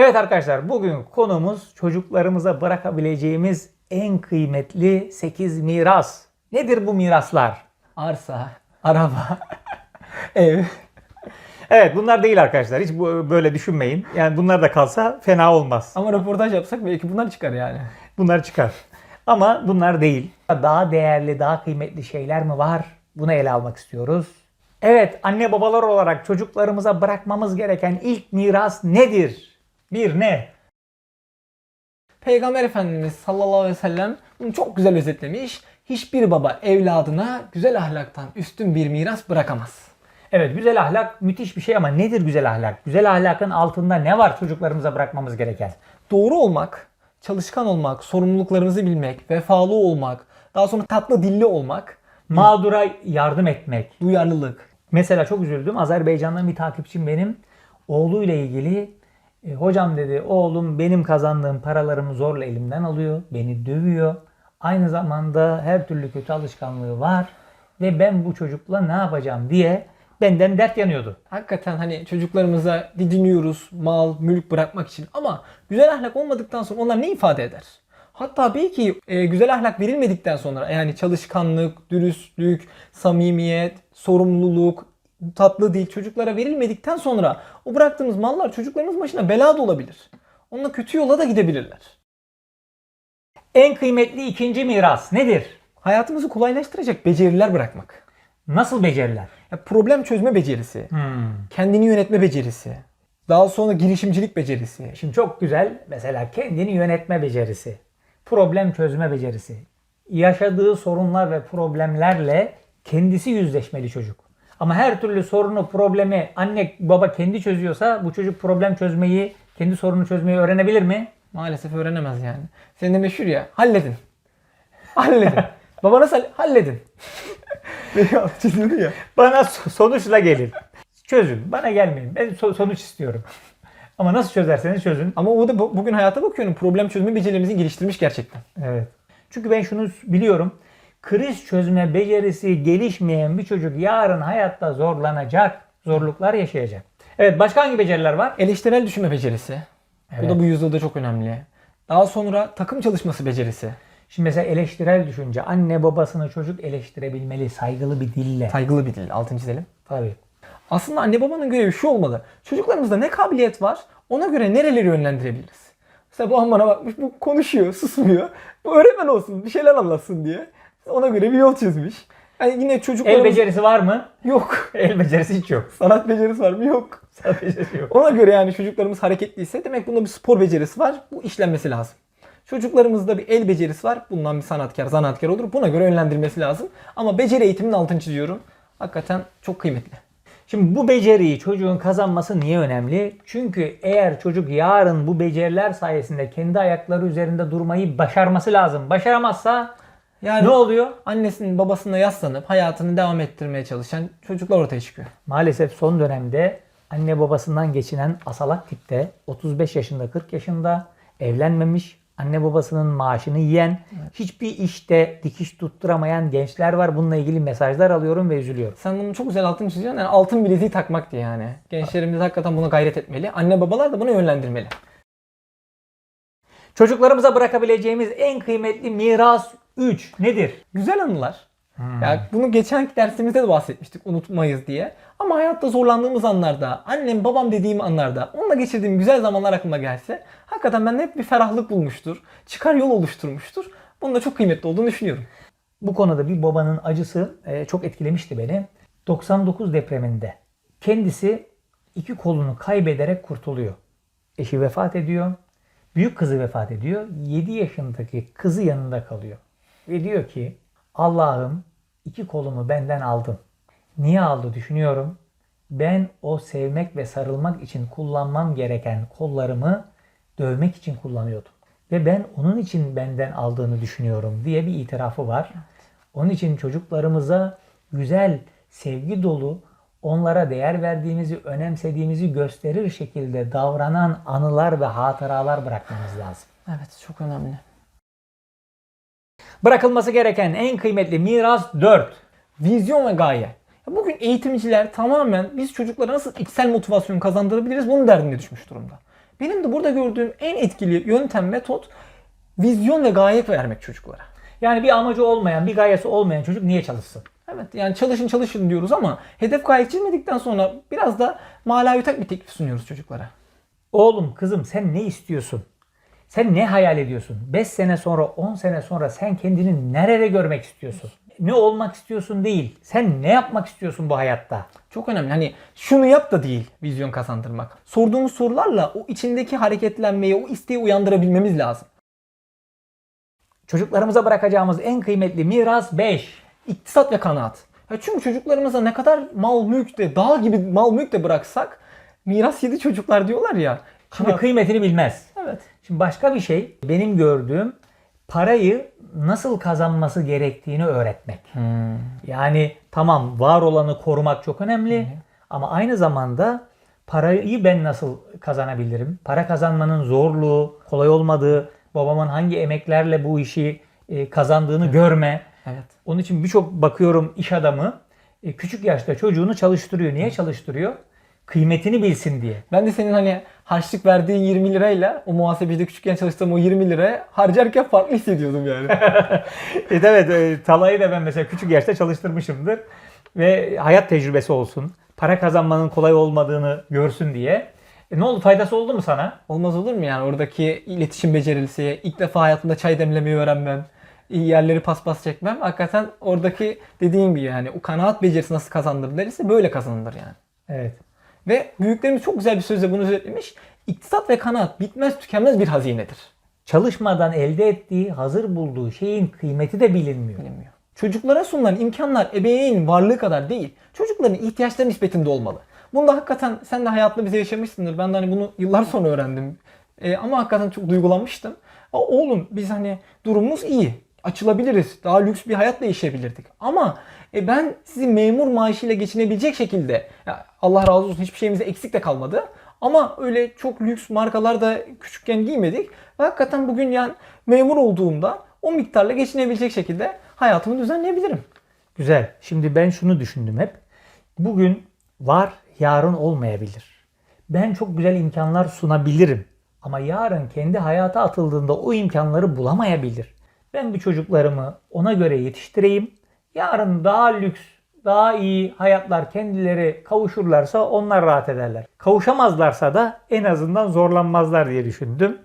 Evet arkadaşlar bugün konumuz çocuklarımıza bırakabileceğimiz en kıymetli 8 miras. Nedir bu miraslar? Arsa, araba, ev. Evet bunlar değil arkadaşlar. Hiç böyle düşünmeyin. Yani bunlar da kalsa fena olmaz. Ama röportaj yapsak belki bunlar çıkar yani. Bunlar çıkar. Ama bunlar değil. Daha değerli, daha kıymetli şeyler mi var? Bunu ele almak istiyoruz. Evet, anne babalar olarak çocuklarımıza bırakmamız gereken ilk miras nedir? Bir ne? Peygamber Efendimiz sallallahu aleyhi ve sellem bunu çok güzel özetlemiş. Hiçbir baba evladına güzel ahlaktan üstün bir miras bırakamaz. Evet, güzel ahlak müthiş bir şey ama nedir güzel ahlak? Güzel ahlakın altında ne var çocuklarımıza bırakmamız gereken? Doğru olmak, çalışkan olmak, sorumluluklarınızı bilmek, vefalı olmak, daha sonra tatlı dilli olmak, Mağdura yardım etmek, duyarlılık. Mesela çok üzüldüm. Azerbaycan'dan bir takipçim benim oğluyla ilgili e, hocam dedi oğlum benim kazandığım paralarımı zorla elimden alıyor. Beni dövüyor. Aynı zamanda her türlü kötü alışkanlığı var ve ben bu çocukla ne yapacağım diye benden dert yanıyordu. Hakikaten hani çocuklarımıza didiniyoruz mal, mülk bırakmak için ama güzel ahlak olmadıktan sonra onlar ne ifade eder? Hatta belki e, güzel ahlak verilmedikten sonra yani çalışkanlık, dürüstlük, samimiyet, sorumluluk, tatlı dil çocuklara verilmedikten sonra o bıraktığımız mallar çocuklarımız başına bela da olabilir. Onunla kötü yola da gidebilirler. En kıymetli ikinci miras nedir? Hayatımızı kolaylaştıracak beceriler bırakmak. Nasıl beceriler? Ya problem çözme becerisi, kendini yönetme becerisi, daha sonra girişimcilik becerisi, Şimdi çok güzel mesela kendini yönetme becerisi, problem çözme becerisi. Yaşadığı sorunlar ve problemlerle kendisi yüzleşmeli çocuk. Ama her türlü sorunu, problemi anne baba kendi çözüyorsa bu çocuk problem çözmeyi, kendi sorunu çözmeyi öğrenebilir mi? Maalesef öğrenemez yani. Senin de meşhur ya. Halledin. Halledin. Baba nasıl hall- halledin? Çiziyordu ya. Bana so- sonuçla gelin. Çözün. Bana gelmeyin. Ben so- sonuç istiyorum. Ama nasıl çözerseniz çözün. Ama o da bu- bugün hayata bakıyorum. Problem çözme becerilerimizi geliştirmiş gerçekten. Evet. Çünkü ben şunu biliyorum. Kriz çözme becerisi gelişmeyen bir çocuk yarın hayatta zorlanacak, zorluklar yaşayacak. Evet, başka hangi beceriler var? Eleştirel düşünme becerisi. Bu Evet. da bu yüzyılda çok önemli. Daha sonra takım çalışması becerisi. Şimdi mesela eleştirel düşünce. Anne babasını çocuk eleştirebilmeli saygılı bir dille. Saygılı bir dil. Altını çizelim. Tabii. Aslında anne babanın görevi şu olmalı. Çocuklarımızda ne kabiliyet var ona göre nereleri yönlendirebiliriz. Mesela bu an bana bakmış bu konuşuyor susmuyor. Bu öğretmen olsun bir şeyler anlatsın diye. Ona göre bir yol çizmiş. Yani yine El çocuklarımız... becerisi var mı? Yok. El becerisi hiç yok. Sanat becerisi var mı? Yok. Sanat becerisi yok. Ona göre yani çocuklarımız hareketliyse demek bunda bir spor becerisi var. Bu işlenmesi lazım. Çocuklarımızda bir el becerisi var. Bundan bir sanatkar, zanaatkar olur. Buna göre yönlendirilmesi lazım. Ama beceri eğitiminin altını çiziyorum. Hakikaten çok kıymetli. Şimdi bu beceriyi çocuğun kazanması niye önemli? Çünkü eğer çocuk yarın bu beceriler sayesinde kendi ayakları üzerinde durmayı başarması lazım. Başaramazsa Yani ne oluyor? annesinin babasına yaslanıp hayatını devam ettirmeye çalışan çocuklar ortaya çıkıyor. Maalesef son dönemde anne babasından geçinen asalak tipte 35 yaşında 40 yaşında evlenmemiş anne babasının maaşını yiyen hiçbir işte dikiş tutturamayan gençler var. Bununla ilgili mesajlar alıyorum ve üzülüyorum. Sen bunun çok güzel altını çiziyorsun. Yani altın bileziği takmak diye yani. Gençlerimiz hakikaten buna gayret etmeli. Anne babalar da buna yönlendirmeli. Çocuklarımıza bırakabileceğimiz en kıymetli miras 3 nedir? Güzel anılar. Ya bunu geçen dersimizde de bahsetmiştik unutmayız diye. Ama hayatta zorlandığımız anlarda, annem babam dediğim anlarda onunla geçirdiğim güzel zamanlar aklıma gelse hakikaten bende hep bir ferahlık bulmuştur. Çıkar yol oluşturmuştur. Bunun da çok kıymetli olduğunu düşünüyorum. Bu konuda bir babanın acısı e, çok etkilemişti beni. 99 depreminde kendisi iki kolunu kaybederek kurtuluyor. Eşi vefat ediyor. Büyük kızı vefat ediyor. 7 yaşındaki kızı yanında kalıyor. Ve diyor ki Allah'ım iki kolumu benden aldın. Niye aldı düşünüyorum. Ben o sevmek ve sarılmak için kullanmam gereken kollarımı dövmek için kullanıyordum. Ve ben onun için benden aldığını düşünüyorum diye bir itirafı var. Onun için çocuklarımıza güzel, sevgi dolu, onlara değer verdiğimizi, önemsediğimizi gösterir şekilde davranan anılar ve hatıralar bırakmamız lazım. Evet çok önemli. Bırakılması gereken en kıymetli miras 4. Vizyon ve gaye. Bugün eğitimciler tamamen biz çocuklara nasıl içsel motivasyon kazandırabiliriz bunun derdine düşmüş durumda. Benim de burada gördüğüm en etkili yöntem, metot vizyon ve gaye vermek çocuklara. Yani bir amacı olmayan, bir gayesi olmayan çocuk niye çalışsın? Evet yani çalışın çalışın diyoruz ama hedef gaye çizmedikten sonra biraz da malavitak bir teklif sunuyoruz çocuklara. Oğlum, kızım sen ne istiyorsun? Sen ne hayal ediyorsun? 5 sene sonra, 10 sene sonra sen kendini nerede görmek istiyorsun? Ne olmak istiyorsun değil. Sen ne yapmak istiyorsun bu hayatta? Çok önemli. Hani şunu yap da değil vizyon kazandırmak. Sorduğumuz sorularla o içindeki hareketlenmeyi, o isteği uyandırabilmemiz lazım. Çocuklarımıza bırakacağımız en kıymetli miras 5. İktisat ve kanaat. Ya çünkü çocuklarımıza ne kadar mal mülk de, dağ gibi mal mülk de bıraksak miras yedi çocuklar diyorlar ya. Şimdi kıymetini bilmez. Evet. Şimdi başka bir şey benim gördüğüm parayı nasıl kazanması gerektiğini öğretmek. Yani tamam var olanı korumak çok önemli ama aynı zamanda parayı ben nasıl kazanabilirim? Para kazanmanın zorluğu, kolay olmadığı, babamın hangi emeklerle bu işi e, kazandığını görme. Evet. Onun için birçok bakıyorum iş adamı e, küçük yaşta çocuğunu çalıştırıyor. Niye çalıştırıyor? Kıymetini bilsin diye. Ben de senin hani harçlık verdiğin 20 lirayla o muhasebecide küçükken çalıştığım o 20 liraya harcarken farklı hissediyordum yani. Evet evet e, Talay'ı da ben mesela küçük yaşta çalıştırmışımdır. Ve hayat tecrübesi olsun. Para kazanmanın kolay olmadığını görsün diye. E, ne oldu faydası oldu mu sana? Olmaz olur mu yani oradaki iletişim becerisi, ilk defa hayatımda çay demlemeyi öğrenmem, iyi yerleri paspas çekmem. Hakikaten oradaki dediğim gibi yani o kanaat becerisi nasıl kazandırılır ise böyle kazanılır yani. Evet. Ve büyüklerimiz çok güzel bir sözle bunu özetlemiş. İktisat ve kanaat bitmez tükenmez bir hazinedir. Çalışmadan elde ettiği, hazır bulduğu şeyin kıymeti de bilinmiyor. Bilinmiyor. Çocuklara sunulan imkanlar ebeveyn varlığı kadar değil. Çocukların ihtiyaçları nispetinde olmalı. Bunda hakikaten sen de hayatında bize yaşamışsındır. Ben de hani bunu yıllar sonra öğrendim. Ee, ama hakikaten çok duygulanmıştım. Oğlum biz hani durumumuz iyi. Açılabiliriz. Daha lüks bir hayatla yaşayabilirdik. Ama e, ben sizin memur maaşıyla geçinebilecek şekilde Allah razı olsun hiçbir şeyimize eksik de kalmadı. Ama öyle çok lüks markalar da küçükken giymedik. Ve hakikaten bugün yani memur olduğumda o miktarla geçinebilecek şekilde hayatımı düzenleyebilirim. Güzel. Şimdi ben şunu düşündüm hep. Bugün var, yarın olmayabilir. Ben çok güzel imkanlar sunabilirim. Ama yarın kendi hayata atıldığında o imkanları bulamayabilir. Ben bu çocuklarımı ona göre yetiştireyim. Yarın daha lüks, daha iyi hayatlar kendileri kavuşurlarsa onlar rahat ederler. Kavuşamazlarsa da en azından zorlanmazlar diye düşündüm.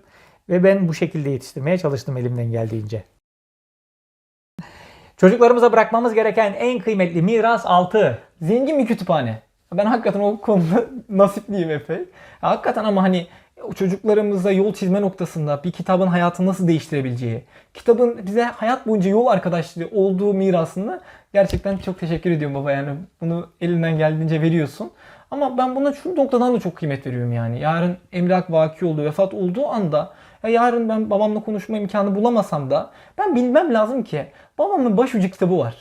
Ve ben bu şekilde yetiştirmeye çalıştım elimden geldiğince. Çocuklarımıza bırakmamız gereken en kıymetli miras 6. Zengin bir kütüphane. Ben hakikaten o konuda nasipliyim epey. Hakikaten ama hani çocuklarımıza yol çizme noktasında bir kitabın hayatını nasıl değiştirebileceği, kitabın bize hayat boyunca yol arkadaşlığı olduğu mirasında gerçekten çok teşekkür ediyorum baba yani bunu elinden geldiğince veriyorsun. Ama ben buna şu noktadan da çok kıymet veriyorum yani. Yarın emlak vaki olduğu, vefat olduğu anda ya yarın ben babamla konuşma imkanı bulamasam da ben bilmem lazım ki babamın başucu kitabı var.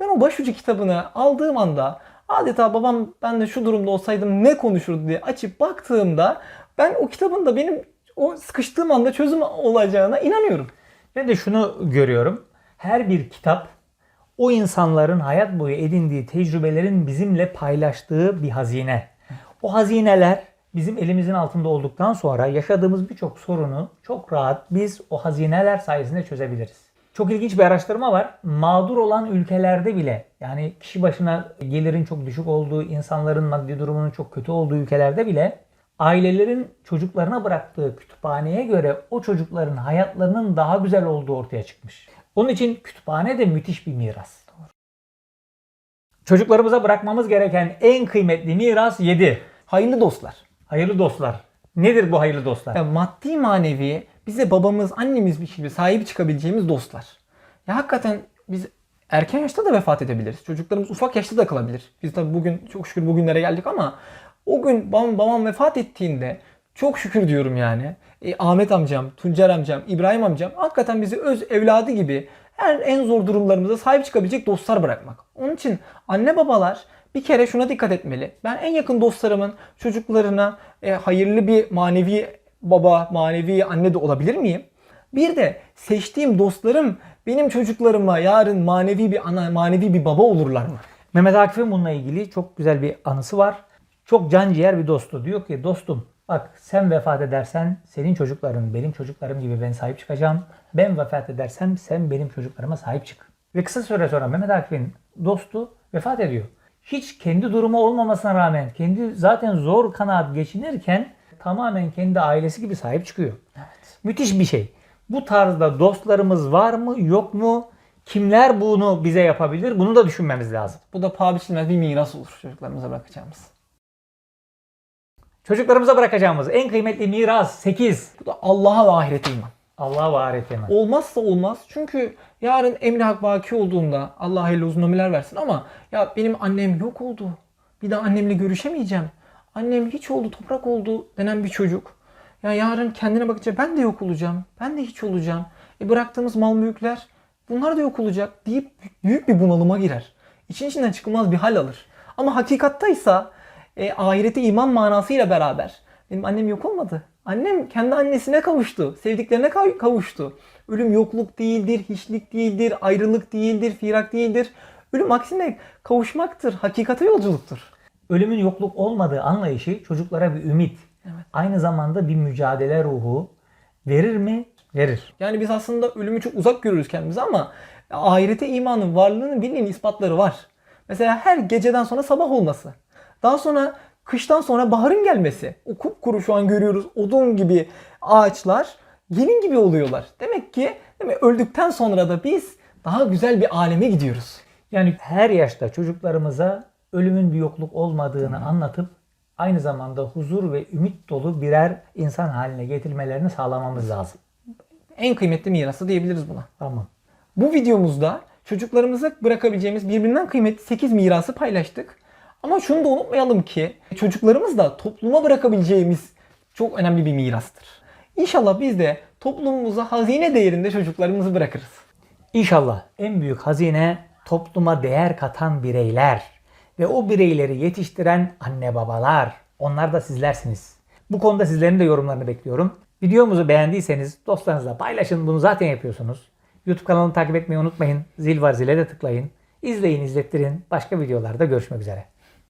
Ben o başucu kitabını aldığım anda adeta babam ben de şu durumda olsaydım ne konuşurdu diye açıp baktığımda ben o kitabın da benim o sıkıştığım anda çözüm olacağına inanıyorum. Ben de şunu görüyorum. Her bir kitap o insanların hayat boyu edindiği tecrübelerin bizimle paylaştığı bir hazine. O hazineler bizim elimizin altında olduktan sonra yaşadığımız birçok sorunu çok rahat biz o hazineler sayesinde çözebiliriz. Çok ilginç bir araştırma var. Mağdur olan ülkelerde bile yani kişi başına gelirin çok düşük olduğu, insanların maddi durumunun çok kötü olduğu ülkelerde bile ailelerin çocuklarına bıraktığı kütüphaneye göre o çocukların hayatlarının daha güzel olduğu ortaya çıkmış. Onun için kütüphane de müthiş bir miras. Çocuklarımıza bırakmamız gereken en kıymetli miras 7. Hayırlı dostlar. Hayırlı dostlar. Nedir bu hayırlı dostlar? Ya maddi manevi bize babamız, annemiz gibi sahip çıkabileceğimiz dostlar. Ya hakikaten biz erken yaşta da vefat edebiliriz. Çocuklarımız ufak yaşta da kalabilir. Biz tabii bugün çok şükür bugünlere geldik ama o gün babam, babam vefat ettiğinde çok şükür diyorum yani. E, Ahmet amcam, Tuncer amcam, İbrahim amcam hakikaten bizi öz evladı gibi her en zor durumlarımıza sahip çıkabilecek dostlar bırakmak. Onun için anne babalar bir kere şuna dikkat etmeli. Ben en yakın dostlarımın çocuklarına e, hayırlı bir manevi baba, manevi anne de olabilir miyim? Bir de seçtiğim dostlarım benim çocuklarıma yarın manevi bir ana, manevi bir baba olurlar mı? Mehmet Akif'in bununla ilgili çok güzel bir anısı var. Çok can ciğer bir dostu. Diyor ki dostum Bak sen vefat edersen senin çocukların benim çocuklarım gibi ben sahip çıkacağım. Ben vefat edersem sen benim çocuklarıma sahip çık. Ve kısa süre sonra Mehmet Akif'in dostu vefat ediyor. Hiç kendi durumu olmamasına rağmen kendi zaten zor kanaat geçinirken tamamen kendi ailesi gibi sahip çıkıyor. Müthiş bir şey. Bu tarzda dostlarımız var mı yok mu? Kimler bunu bize yapabilir? Bunu da düşünmemiz lazım. Bu da paha biçilmez bir miras olur çocuklarımıza bırakacağımız. Çocuklarımıza bırakacağımız en kıymetli miras 8. Bu da Allah'a ve ahirete iman. Allah'a var et hemen. Olmazsa olmaz. Çünkü yarın emri hak vaki olduğunda Allah hayırlı uzun ömürler versin ama ya benim annem yok oldu. Bir daha annemle görüşemeyeceğim. Annem hiç oldu, toprak oldu denen bir çocuk. Ya yarın kendine bakınca ben de yok olacağım. Ben de hiç olacağım. E bıraktığımız mal mülkler bunlar da yok olacak deyip büyük bir bunalıma girer. İçin içinden çıkılmaz bir hal alır. Ama hakikattaysa e, ahirete iman manasıyla beraber benim annem yok olmadı. Annem kendi annesine kavuştu. Sevdiklerine kav- kavuştu. Ölüm yokluk değildir, hiçlik değildir, ayrılık değildir, firak değildir. Ölüm aksine kavuşmaktır, hakikate yolculuktur. Ölümün yokluk olmadığı anlayışı çocuklara bir ümit. Aynı zamanda bir mücadele ruhu verir mi? Verir. Yani biz aslında ölümü çok uzak görürüz kendimize ama ahirete imanın varlığının bildiğin ispatları var. Mesela her geceden sonra sabah olması. Daha sonra kıştan sonra baharın gelmesi. O kupkuru şu an görüyoruz odun gibi ağaçlar gelin gibi oluyorlar. Demek ki değil mi, öldükten sonra da biz daha güzel bir aleme gidiyoruz. Yani her yaşta çocuklarımıza ölümün bir yokluk olmadığını anlatıp aynı zamanda huzur ve ümit dolu birer insan haline getirmelerini sağlamamız lazım. En kıymetli mirası diyebiliriz buna. Tamam. Bu videomuzda çocuklarımıza bırakabileceğimiz birbirinden kıymetli 8 mirası paylaştık. Ama şunu da unutmayalım ki çocuklarımız da topluma bırakabileceğimiz çok önemli bir mirastır. İnşallah biz de toplumumuza hazine değerinde çocuklarımızı bırakırız. İnşallah en büyük hazine topluma değer katan bireyler ve o bireyleri yetiştiren anne babalar. Onlar da sizlersiniz. Bu konuda sizlerin de yorumlarını bekliyorum. Videomuzu beğendiyseniz dostlarınızla paylaşın. Bunu zaten yapıyorsunuz. YouTube kanalını takip etmeyi unutmayın. Zil var zile de tıklayın. İzleyin, izlettirin. Başka videolarda görüşmek üzere.